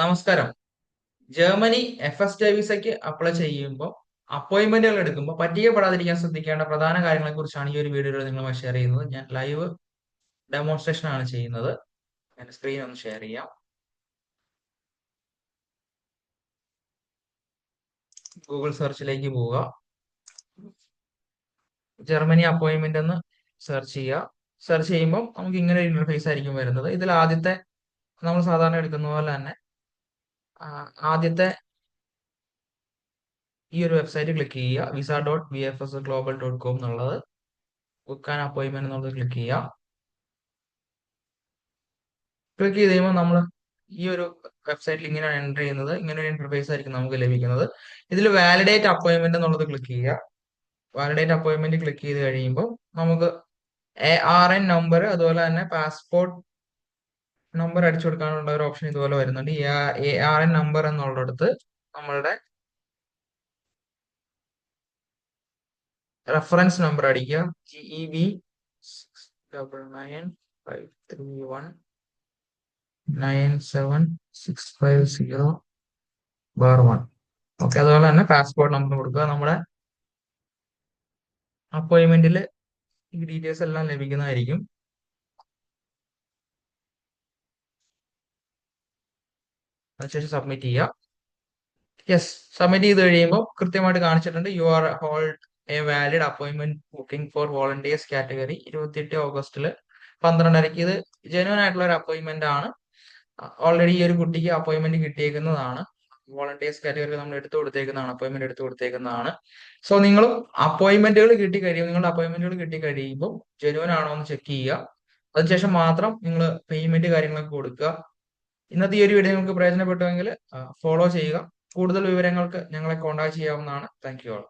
നമസ്കാരം. Germany F S T വിസയ്ക്ക് apply ചെയ്യുമ്പോൾ അപ്പോയിന്റ്മെന്റുകൾ എടുക്കുമ്പോൾ പറ്റിക്കപ്പെടാതിരിക്കാൻ ശ്രദ്ധിക്കേണ്ട പ്രധാന കാര്യങ്ങളെ കുറിച്ചാണ് ഈ ഒരു വീഡിയോയിൽ നിങ്ങളുമായി ഷെയർ ചെയ്യുന്നത്. ഞാൻ ലൈവ് ഡെമോൺസ്ട്രേഷൻ ആണ് ചെയ്യുന്നത്. ഞാൻ സ്ക്രീൻ ഒന്ന് ഷെയർ ചെയ്യാം. ഗൂഗിൾ സെർച്ചിലേക്ക് പോവുക. ജർമ്മനി അപ്പോയിന്റ്മെന്റ് എന്ന് സെർച്ച് ചെയ്യുക. സെർച്ച് ചെയ്യുമ്പോൾ നമുക്ക് ഇങ്ങനെ ഒരു ഇന്റർഫേസ് ആയിരിക്കും വരുന്നത്. ഇതിൽ ആദ്യത്തെ നമ്മൾ സാധാരണ എടുക്കുന്ന പോലെ തന്നെ ആദ്യത്തെ ഈ ഒരു വെബ്സൈറ്റ് ക്ലിക്ക് ചെയ്യുക. Visa dot V F S global dot com എന്നുള്ളത്. ബുക്ക് ആൻ അപ്പോയിൻമെന്റ് എന്നുള്ളത് ക്ലിക്ക് ചെയ്യുക. ക്ലിക്ക് ചെയ്ത് കഴിയുമ്പോൾ നമ്മൾ ഈ ഒരു വെബ്സൈറ്റിൽ ഇങ്ങനെയാണ് എന്റർ ചെയ്യുന്നത്. ഇങ്ങനെ ഒരു ഇന്റർഫേസ് ആയിരിക്കും നമുക്ക് ലഭിക്കുന്നത്. ഇതിൽ വാലിഡേറ്റ് അപ്പോയിൻമെന്റ് എന്നുള്ളത് ക്ലിക്ക് ചെയ്യുക. വാലിഡേറ്റ് അപ്പോയിൻമെന്റ് ക്ലിക്ക് ചെയ്ത് കഴിയുമ്പോൾ നമുക്ക് എ ആർ എൻ നമ്പർ അതുപോലെ തന്നെ പാസ്പോർട്ട് നമ്പർ അടിച്ചു കൊടുക്കാനുള്ള ഒരു ഓപ്ഷൻ ഇതുപോലെ വരുന്നുണ്ട്. എ ആർ എൻ നമ്പർ എന്നുള്ളടത്ത് നമ്മളുടെ റെഫറൻസ് നമ്പർ അടിക്കുക. G E B six double nine five three one nine seven six five zero bar one okay അതുപോലെ തന്നെ പാസ്പോർട്ട് നമ്പർ കൊടുക്കുക. നമ്മുടെ അപ്പോയിന്റ്മെന്റിൽ ഈ ഡീറ്റെയിൽസ് എല്ലാം ലഭിക്കുന്നതായിരിക്കും. അതിനുശേഷം സബ്മിറ്റ് ചെയ്യുക. യെസ് സബ്മിറ്റ് ചെയ്ത് കഴിയുമ്പോൾ കൃത്യമായിട്ട് കാണിച്ചിട്ടുണ്ട് you are hold a valid appointment booking for volunteers category ഇരുപത്തിയെട്ട് ഓഗസ്റ്റിൽ പന്ത്രണ്ടരയ്ക്ക്. ഇത് ജനുവൻ ആയിട്ടുള്ള ഒരു അപ്പോയിന്റ്മെന്റ് ആണ്. ഓൾറെഡി ഈ ഒരു കുട്ടിക്ക് അപ്പോയിന്റ്മെന്റ് കിട്ടിയേക്കുന്നതാണ്. വോളണ്ടിയേഴ്സ് കാറ്റഗറി നമ്മൾ എടുത്തു കൊടുത്തേക്കുന്നതാണ് അപ്പോയിന്റ്മെന്റ് എടുത്തു കൊടുത്തേക്കുന്നതാണ്. സോ നിങ്ങളും അപ്പോയിന്റ്മെന്റുകൾ കിട്ടി കഴിയും നിങ്ങളുടെ അപ്പോയിന്റ്മെന്റുകൾ കിട്ടി കഴിയുമ്പോൾ ജനുവൻ ആണോ എന്ന് ചെക്ക് ചെയ്യുക. അതിനുശേഷം മാത്രം നിങ്ങൾ പേയ്മെന്റ് കാര്യങ്ങളൊക്കെ കൊടുക്കുക. ഇന്നത്തെ ഈ ഒരു വീഡിയോ നിങ്ങൾക്ക് പ്രയോജനപ്പെട്ടുവെങ്കിൽ ഫോളോ ചെയ്യുക. കൂടുതൽ വിവരങ്ങൾക്ക് ഞങ്ങളെ കോൺടാക്ട് ചെയ്യാവുന്നതാണ്. Thank you all